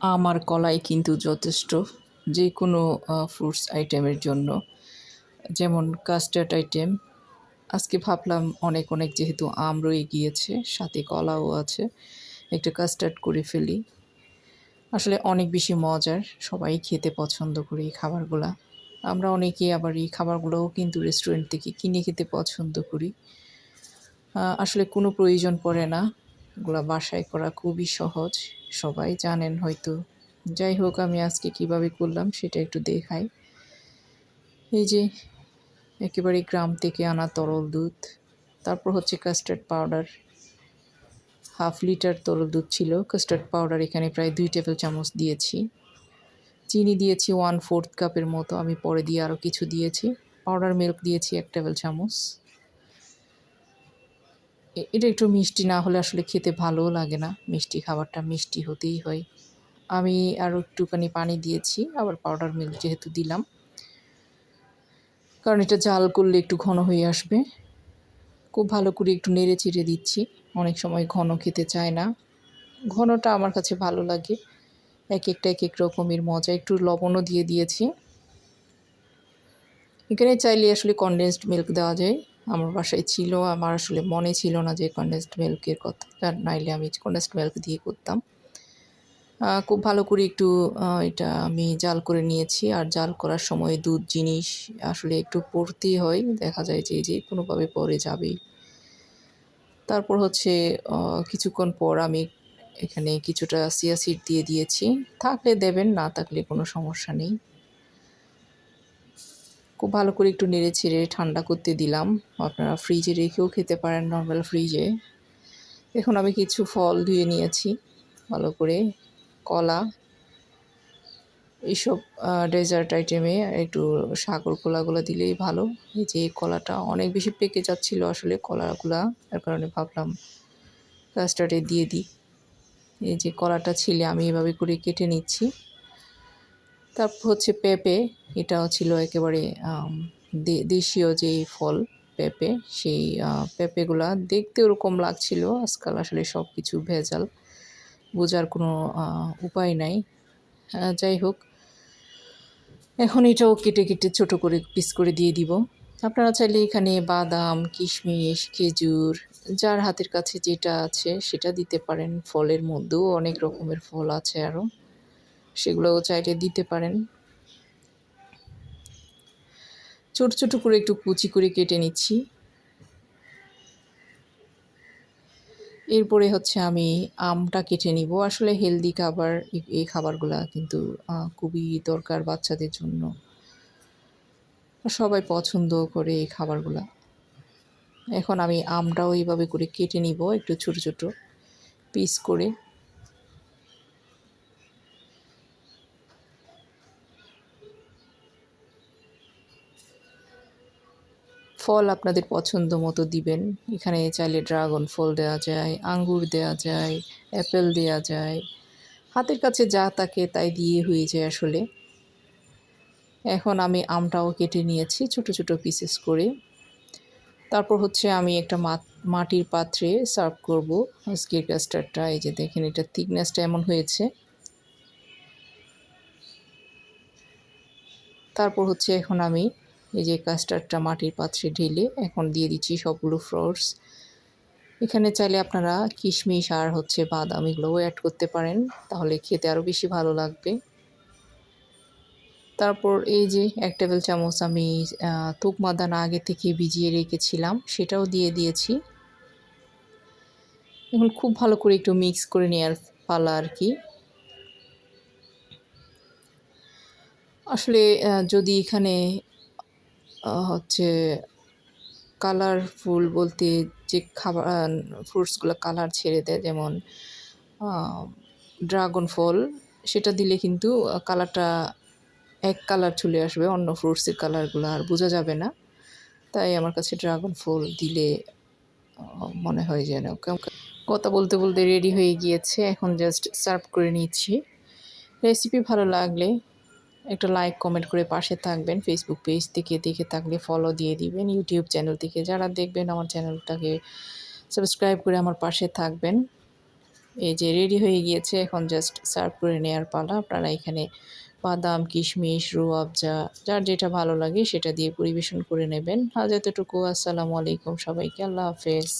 আম আর কলাই কিন্তু যথেষ্ট যে কোনো ফ্রুটস আইটেমের জন্য। যেমন কাস্টার্ড আইটেম আজকে ভাবলাম অনেক অনেক যেহেতু আম রয়ে গিয়েছে, সাথে কলাও আছে, একটু কাস্টার্ড করে ফেলি। আসলে অনেক বেশি মজার, সবাই খেতে পছন্দ করি এই খাবারগুলা। আমরা অনেকেই আবার এই খাবারগুলোও কিন্তু রেস্টুরেন্ট থেকে কিনে খেতে পছন্দ করি। আসলে কোনো প্রয়োজন পড়ে না। এগুলো বাসায় করা খুবই সহজ। সবাই জানেন হয়তো। যাই হোক, আমি আজকে কীভাবে করলাম সেটা একটু দেখাই। এই যে, একেবারে গ্রাম থেকে আনা তরল দুধ, তারপর হচ্ছে কাস্টার্ড পাউডার হাফ লিটার তরল দুধ ছিল। কাস্টার্ড পাউডার এখানে প্রায় দুই টেবিল চামচ দিয়েছি। চিনি দিয়েছি ওয়ান ফোর্থ কাপের মতো। আমি পরে দিয়ে আরও কিছু দিয়েছি। পাউডার মিল্ক দিয়েছি এক টেবিল চামচ। এটা একটু মিষ্টি না হলে আসলে খেতে ভালোও লাগে না। মিষ্টি খাবারটা মিষ্টি হতেই হয়। আমি আরও একটুখানি পানি দিয়েছি, আবার পাউডার মিল্ক যেহেতু দিলাম। কারণ এটা জাল করলে একটু ঘন হয়ে আসবে। খুব ভালো করে একটু নেড়ে চেড়ে দিচ্ছি। অনেক সময় ঘন খেতে চায় না। ঘনটা আমার কাছে ভালো লাগে। এক একটা এক এক রকমের মজা। একটু লবণও দিয়ে দিয়েছি। এখানে চাইলে আসলে কনডেন্সড মিল্ক দেওয়া যায়। আমার বাসায় ছিল, আমার আসলে মনে ছিল না যে কনডেন্সড মিল্কের কথা নাইলে আমি কনডেন্সড মিল্ক দিয়ে করতাম। খুব ভালো করে একটু এটা আমি জাল করে নিয়েছি। আর জাল করার সময় দুধ জিনিস আসলে একটু পড়তেই হয়, দেখা যায় যে যে কোনোভাবে পরে যাবেই। তারপর হচ্ছে কিছুক্ষণ পর আমি এখানে কিছুটা সিয়া সিড দিয়ে দিয়েছি। থাকলে দেবেন, না থাকলে কোনো সমস্যা নেই। খুব ভালো করে একটু নেড়ে ছেড়ে ঠান্ডা করতে দিলাম। আপনারা ফ্রিজে রেখেও খেতে পারেন নর্মাল ফ্রিজে এখন আমি কিছু ফল ধুয়ে নিয়েছি, ভালো করে। কলা এইসব ডেজার্ট আইটেমে একটু সাগর কলাগুলো দিলেই ভালো। এই যে কলাটা অনেক বেশি পেকে যাচ্ছিল আসলে কলাগুলা, তার কারণে ভাবলাম কাস্টার্ডে দিয়ে দিই। এই যে কলাটা ছিলে আমি এভাবে করে কেটে নিচ্ছি। তারপর হচ্ছে পেঁপে, এটাও ছিল একেবারে দেশীয় যেই ফল পেঁপে, সেই পেঁপেগুলা দেখতে ওরকম লাগছিল। আজকাল আসলে সব কিছু ভেজাল, বোঝার কোনো উপায় নাই। যাই হোক, এখন এটাও কেটে কেটে ছোট করে পিস করে দিয়ে দিব। আপনারা চাইলে এখানে বাদাম, কিশমিশ, খেজুর, যার হাতের কাছে যেটা আছে সেটা দিতে পারেন। ফলের মধ্যেও অনেক রকমের ফল আছে আরও। সেগুলোও চাইলে দিতে পারেন। ছোট ছোট করে একটু কুচি করে কেটে নিচ্ছি। এরপরে হচ্ছে আমি আমটা কেটে নিব। আসলে হেলদি খাবার, এই খাবারগুলা কিন্তু খুবই দরকার বাচ্চাদের জন্য। সবাই পছন্দ করে এই খাবারগুলা। এখন আমি আমটাও এইভাবে করে কেটে নিব, একটু ছোট ছোট পিস করে। ফল আপনাদের পছন্দ মতো দিবেন। এখানে চাইলে ড্রাগন ফল দেওয়া যায়, আঙ্গুর দেওয়া যায়, অ্যাপেল দেওয়া যায়। হাতের কাছে যা তাকে তাই দিয়ে হয়ে যায় আসলে। এখন আমি আমটাও কেটে নিয়েছি ছোট ছোট পিসেস করে। তারপর হচ্ছে আমি একটা মাটির পাত্রে সার্ভ করব। আজকের কাস্টারটা এই যে দেখেন এটা থিকনেসটা এমন হয়েছে। তারপর হচ্ছে এখন আমি এই যে কাস্টার্ডটা মাটির পাত্রে ঢেলে এখন দিয়ে দিচ্ছি সবগুলো ফ্রুটস এখানে চাইলে আপনারা কিশমিশ আর হচ্ছে বাদাম এগুলোও অ্যাড করতে পারেন, তাহলে খেতে আরও বেশি ভালো লাগবে। তারপর এই যে এক টেবিল চামচ আমি তুকমাদানা আগে থেকে ভিজিয়ে রেখেছিলাম, সেটাও দিয়ে দিয়েছি। এখন খুব ভালো করে একটু মিক্স করে নেওয়ার পালা আর কি। আসলে যদি এখানে হচ্ছে কালারফুল বলতে যে খাবার ফ্রুটসগুলো কালার ছেড়ে দেয়, যেমন ড্রাগন ফল সেটা দিলে কিন্তু কালারটা এক কালার চলে আসবে, অন্য ফ্রুটসের কালারগুলো আর বোঝা যাবে না। তাই আমার কাছে ড্রাগন ফল দিলে মনে হয় যেন কথা বলতে বলতে রেডি হয়ে গিয়েছে। এখন জাস্ট সার্ভ করে নিচ্ছি। রেসিপি ভালো লাগলে একটা লাইক কমেন্ট করে পাশে থাকবেন ফেসবুক পেজ থেকে দেখে থাকলে ফলো দিয়ে দিবেন ইউটিউব চ্যানেল থেকে যারা দেখবেন আমার চ্যানেলটাকে সাবস্ক্রাইব করে আমার পাশে থাকবেন। এই যে রেডি হয়ে গিয়েছে, এখন জাস্ট সার্ভ করে নেওয়ার পালা। আপনারা এখানে বাদাম, কিশমিশ রুয়াবজা যার যেটা ভালো লাগে সেটা দিয়ে পরিবেশন করে নেবেন। আজ এতটুকু, আসসালামু আলাইকুম সবাইকে, আল্লাহ হাফেজ।